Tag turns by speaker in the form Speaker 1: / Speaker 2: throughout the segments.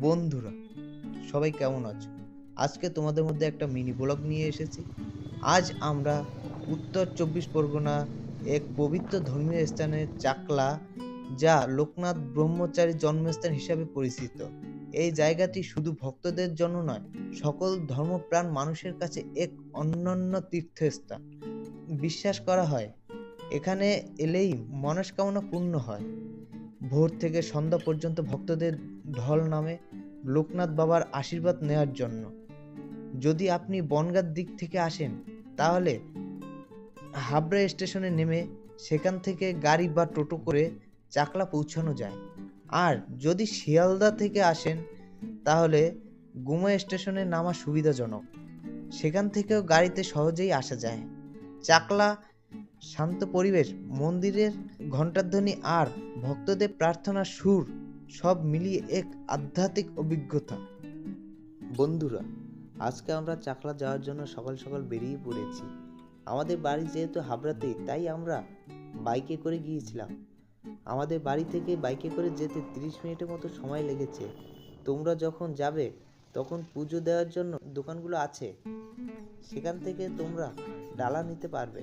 Speaker 1: বন্ধুরা, সবাই কেমন আছো? আজকে তোমাদের মধ্যে একটা মিনি ব্লগ নিয়ে এসেছি। আজ আমরা উত্তর চব্বিশ পরগনা এক পবিত্র ধর্মীয় স্থানে চাকলা, যা লোকনাথ ব্রহ্মচারী জন্মস্থান হিসাবে পরিচিত। এই জায়গাটি শুধু ভক্তদের জন্য নয়, সকল ধর্মপ্রাণ মানুষের কাছে এক অনন্য তীর্থস্থান। বিশ্বাস করা হয়, এখানে এলেই মনস্কামনা পূর্ণ হয়। ভোর থেকে সন্ধ্যা পর্যন্ত ভক্তদের ঢল নামে লোকনাথ বাবার আশীর্বাদ নেওয়ার জন্য। যদি আপনি বনগাঁর দিক থেকে আসেন, তাহলে হাবড়া স্টেশনে নেমে সেখান থেকে গাড়ি বা টোটো করে চাকলা পৌঁছানো যায়। আর যদি শিয়ালদা থেকে আসেন, তাহলে গুমা স্টেশনে নামা সুবিধাজনক। সেখান থেকেও গাড়িতে সহজেই আসা যায়। চাকলা শান্ত পরিবেশ, মন্দিরের ঘণ্টাধ্বনি আর ভক্তদের প্রার্থনার সুর সব মিলিয়ে এক আধ্যাত্মিক অভিজ্ঞতা। বন্ধুরা, আজকে আমরা চাকলা যাওয়ার জন্য সকাল সকাল বেরিয়ে পড়েছি। আমাদের বাড়ি যেহেতু হাবড়াতেই, তাই আমরা বাইকে করে গিয়েছিলাম। আমাদের বাড়ি থেকে বাইকে করে যেতে তিরিশ মিনিটের মতো সময় লেগেছে। তোমরা যখন যাবে তখন পুজো দেওয়ার জন্য দোকানগুলো আছে। সেখান থেকে তোমরা ডালা নিতে পারবে।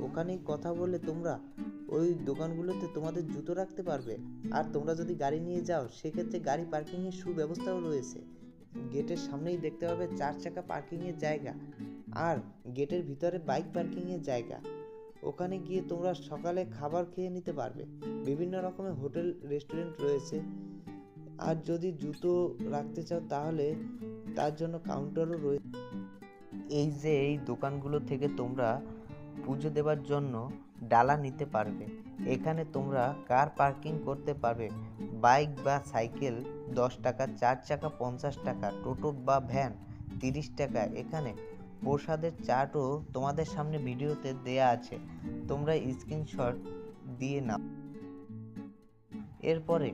Speaker 1: ওখানেই কথা বলে তোমরা ওই দোকানগুলোতে তোমাদের জুতো রাখতে পারবে। আর তোমরা যদি গাড়ি নিয়ে যাও, সেক্ষেত্রে গাড়ি পার্কিংয়ের সুব্যবস্থাও রয়েছে। গেটের সামনেই দেখতে পাবে চার চাকা পার্কিংয়ের জায়গা আর গেটের ভিতরে বাইক পার্কিংয়ের জায়গা। ওখানে গিয়ে তোমরা সকালে খাবার খেয়ে নিতে পারবে। বিভিন্ন রকমের হোটেল, রেস্টুরেন্ট রয়েছে। আর যদি জুতো রাখতে চাও তাহলে তার জন্য কাউন্টারও রয়েছে এই যে এই দোকানগুলো থেকে তোমরা পুজো দেওয়ার জন্য ডালা নিতে পারবে। এখানে তোমরা কার পার্কিং করতে পারবে। বাইক বা সাইকেল দশ টাকা, চার চাকা, পঞ্চাশ টাকা, টোটো বা ভ্যান তিরিশ টাকা। এখানে প্রসাদের চাটও তোমাদের সামনে ভিডিওতে দেয়া আছে। তোমরা স্ক্রিনশট দিয়ে নাও। এরপরে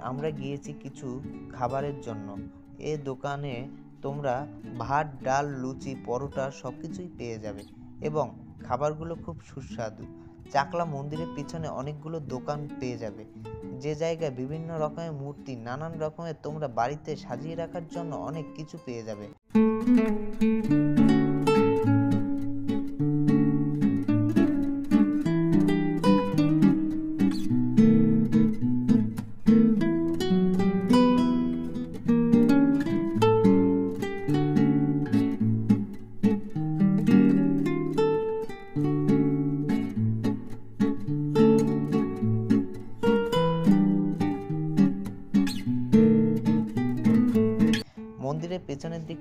Speaker 1: আমরা গিয়েছি কিছু খাবারের জন্য। এ দোকানে তোমরা ভাত, ডাল, লুচি, পরোটা সব কিছুই পেয়ে যাবে এবং খাবারগুলো খুব সুস্বাদু। চাকলা মন্দিরের পিছনে অনেকগুলো দোকান পেয়ে যাবে। যে জায়গায় বিভিন্ন রকমের মূর্তি, নানান রকমের তোমরা বাড়িতে সাজিয়ে রাখার জন্য অনেক কিছু পেয়ে যাবে।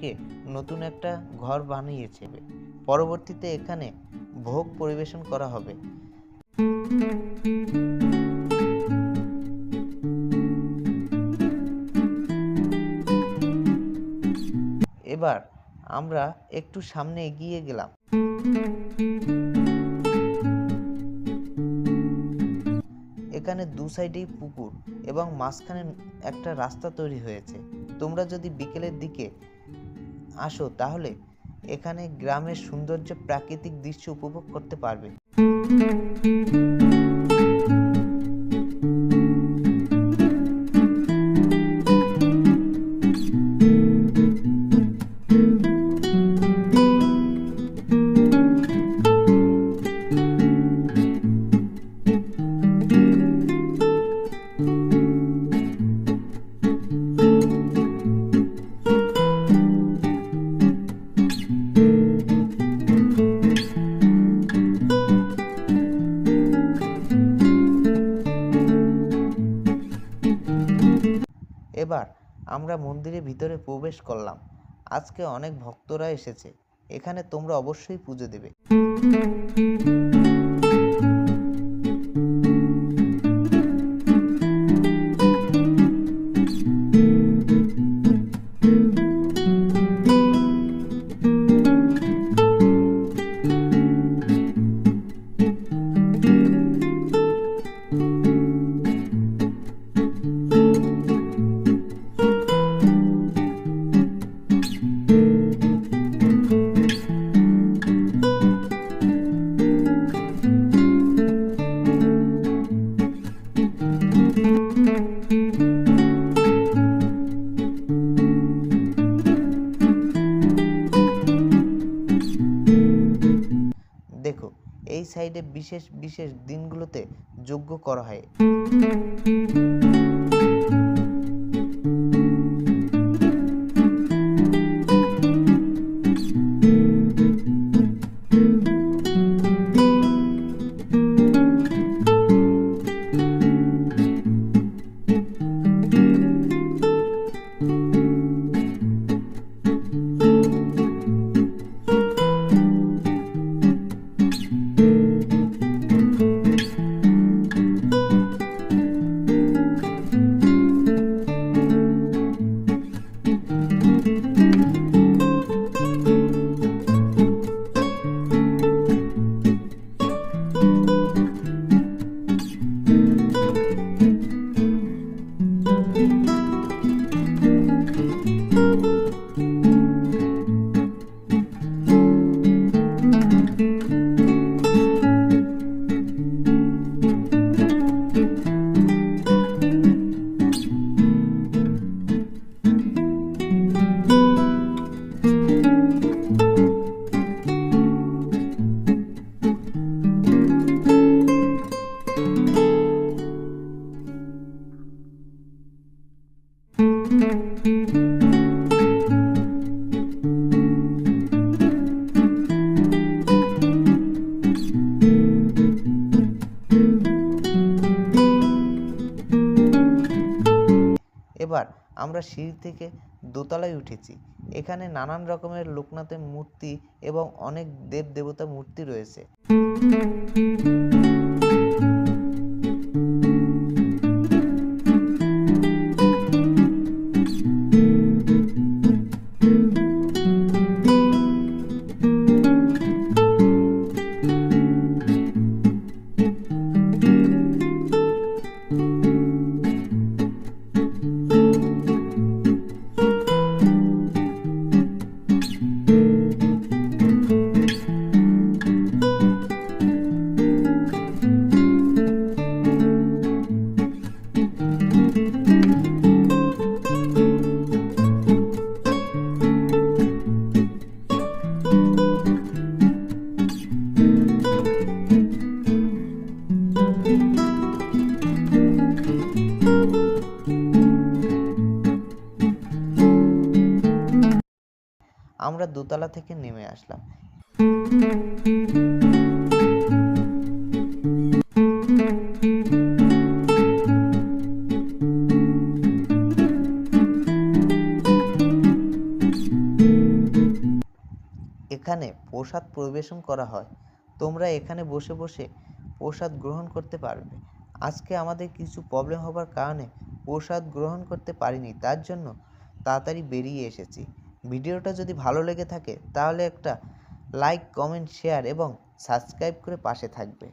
Speaker 1: দিকে নতুন একটা ঘর বানিয়েছে। পরবর্তীতে এখানে ভোগ পরিবেশন করা হবে। এবার আমরা একটু সামনে এগিয়ে গেলাম। এখানে দু সাইডেই পুকুর এবং মাঝখানে একটা রাস্তা তৈরি হয়েছে। তোমরা যদি বিকেলের দিকে আসো তাহলে এখানে গ্রামের সৌন্দর্য প্রাকৃতিক দৃশ্য উপভোগ করতে পারবে। এবার আমরা মন্দিরের ভিতরে প্রবেশ করলাম। আজকে অনেক ভক্তরা এসেছে। এখানে তোমরা অবশ্যই পুজো দেবে। সাইডে বিশেষ বিশেষ দিনগুলোতে যোগ্য করা হয়। এবার আমরা সিঁড়ি থেকে দোতলায় উঠেছি। এখানে নানান রকমের লোকনাথের মূর্তি এবং অনেক দেব দেবতা মূর্তি রয়েছে। আমরা দোতলা থেকে নেমে আসলাম। এখানে প্রসাদ পরিবেশন করা হয়। তোমরা এখানে বসে বসে প্রসাদ গ্রহণ করতে পারবে। আজকে আমাদের কিছু প্রবলেম হবার কারণে প্রসাদ গ্রহণ করতে পারিনি, তার জন্য তাড়াতাড়ি বেরিয়ে এসেছি। ভিডিওটা যদি ভালো লেগে থাকে, তাহলে একটা লাইক কমেন্ট শেয়ার এবং সাবস্ক্রাইব করে পাশে থাকবে।